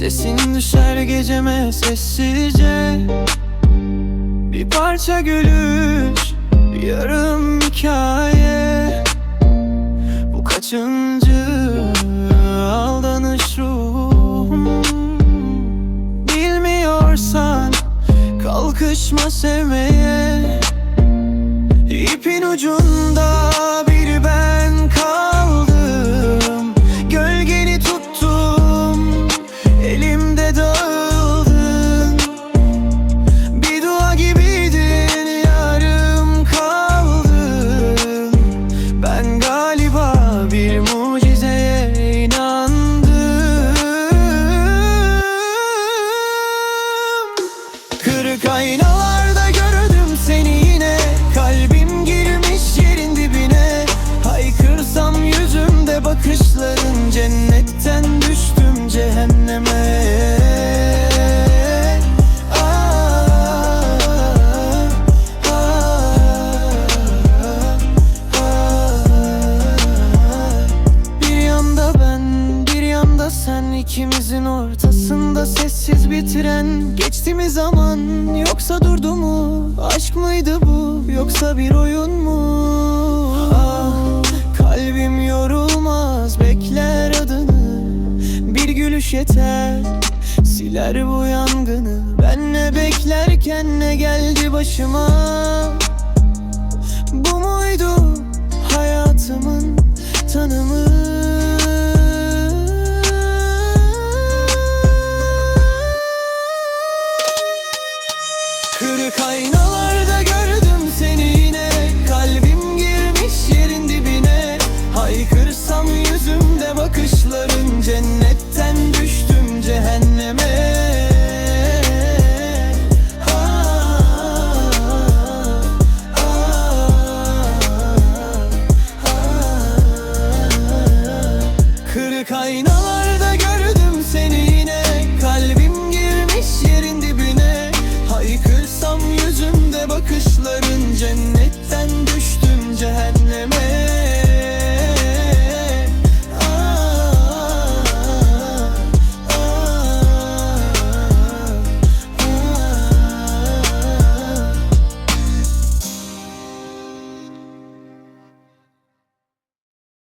Sesin düşer geceme sessizce. Bir parça gülüş Yarım hikaye. Bu kaçıncı aldanış ruhum? Bilmiyorsan kalkışma sevmeye. İpin ucunda Tanrı kaynağı ikimizin ortasında sessiz bir tren Geçti mi zaman yoksa durdu mu? Aşk mıydı bu yoksa bir oyun mu? Ah, kalbim yorulmaz bekler adını Bir gülüş yeter siler bu yangını Ben ne beklerken ne geldi başıma Niechaj bakışların cennet.